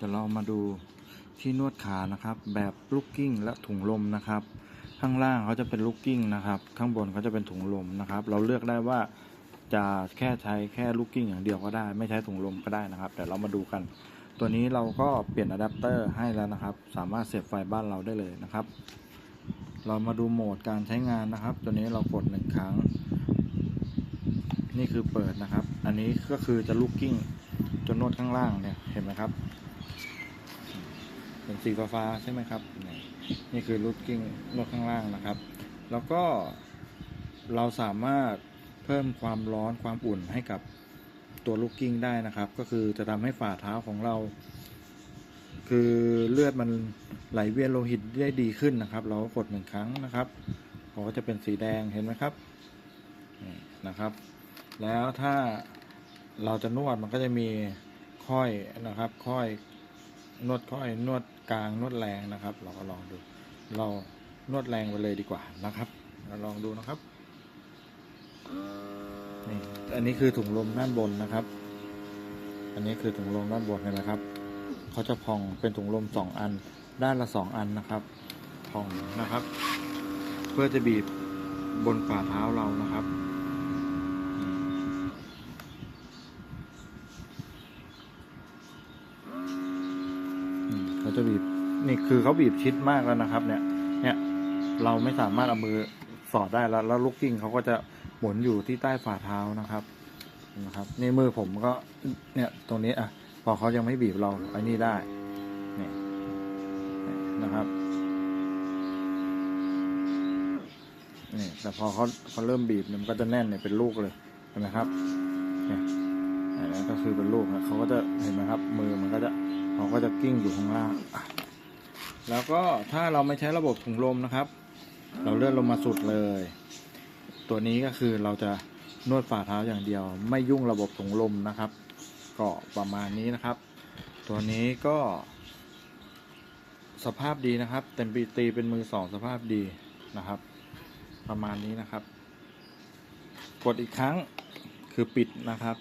เดี๋ยวเรามาดูที่นวดขานะครับ แบบลูกกิ้งและถุงลมนะครับ ข้างล่างเขาจะเป็นลูกกิ้งนะครับ ข้างบนเขาจะเป็นถุงลมนะครับ เราเลือกได้ว่าจะแค่ใช้แค่ลูกกิ้งอย่างเดียวก็ได้ ไม่ใช้ถุงลมก็ได้นะครับแต่เรามาดูกัน ตัวนี้เราก็เปลี่ยนอะแดปเตอร์ให้แล้วนะครับ สามารถเสียบไฟบ้านเราได้เลยนะครับ เรามาดูโหมดการใช้งานนะครับ ตัวนี้เรากดหนึ่งครั้ง นี่คือเปิดนะครับ อันนี้ก็คือจะลูกกิ้งจนนวดข้างล่างเนี่ยเห็นไหมครับ เป็นสีฟ้าใช่ไหมครับ นี่คือลูกกิ้งนวดข้างล่างนะครับ แล้วก็เราสามารถเพิ่มความร้อนความอุ่นให้กับตัวลูกกิ้งได้นะครับ ก็คือจะทำให้ฝ่าเท้าของเรา คือเลือดมันไหลเวียนโลหิตได้ดีขึ้นนะครับ เราก็กดหนึ่งครั้งนะครับเขาก็จะเป็นสีแดงเห็นไหมครับนี่นะครับ แล้วถ้าเราจะนวดมันก็จะมีค่อยนะครับ ค่อย นวดค่อยนวดกลางนวดแรงนะครับ เราก็ลองดู เรานวดแรงไปเลยดีกว่านะครับ เราลองดูนะครับนี่อันนี้คือถุงลมด้านบนนะครับ อันนี้คือถุงลมด้านบนเห็นไหมครับเขาจะพองเป็นถุงลมสองอัน ด้านละสองอันนะครับพองนะครับ เพื่อจะบีบบนฝ่าเท้าเรานะครับ อืมเขา จะบีบนี่คือเขาบีบชิดมากแล้วนะครับ เนี่ย เนี่ยเราไม่สามารถเอามือสอดได้แล้ว แล้วลูกกิ้งเขาก็จะหมุนอยู่ที่ใต้ฝ่าเท้านะครับนะครับนี่มือผมก็เนี่ยตรงนี้อะพอเขายังไม่บีบเราไอ้นี่ได้นี่นี่นะครับนี่แต่พอเขาเขาเริ่มบีบเนี่ยมันก็จะแน่นเนี่ยเป็นลูกเลยเห็นไหมครับเนี่ย นนี้ก็คือเป็นลูกนะเขาก็จะเห็นไหมครับ มือมันก็จะเขาก็จะกิ้งอยู่ข้างล่าง แล้วก็ถ้าเราไม่ใช้ระบบถุงลมนะครับ เราเลื่อนลงมาสุดเลย ตัวนี้ก็คือเราจะนวดฝ่าเท้าอย่างเดียว ไม่ยุ่งระบบถุงลมนะครับ ก็ประมาณนี้นะครับ ตัวนี้ก็ สภาพดีนะครับ เต็มปีตีเป็นมือสองสภาพดีนะครับ ประมาณนี้นะครับ กดอีกครั้งคือปิดนะครับ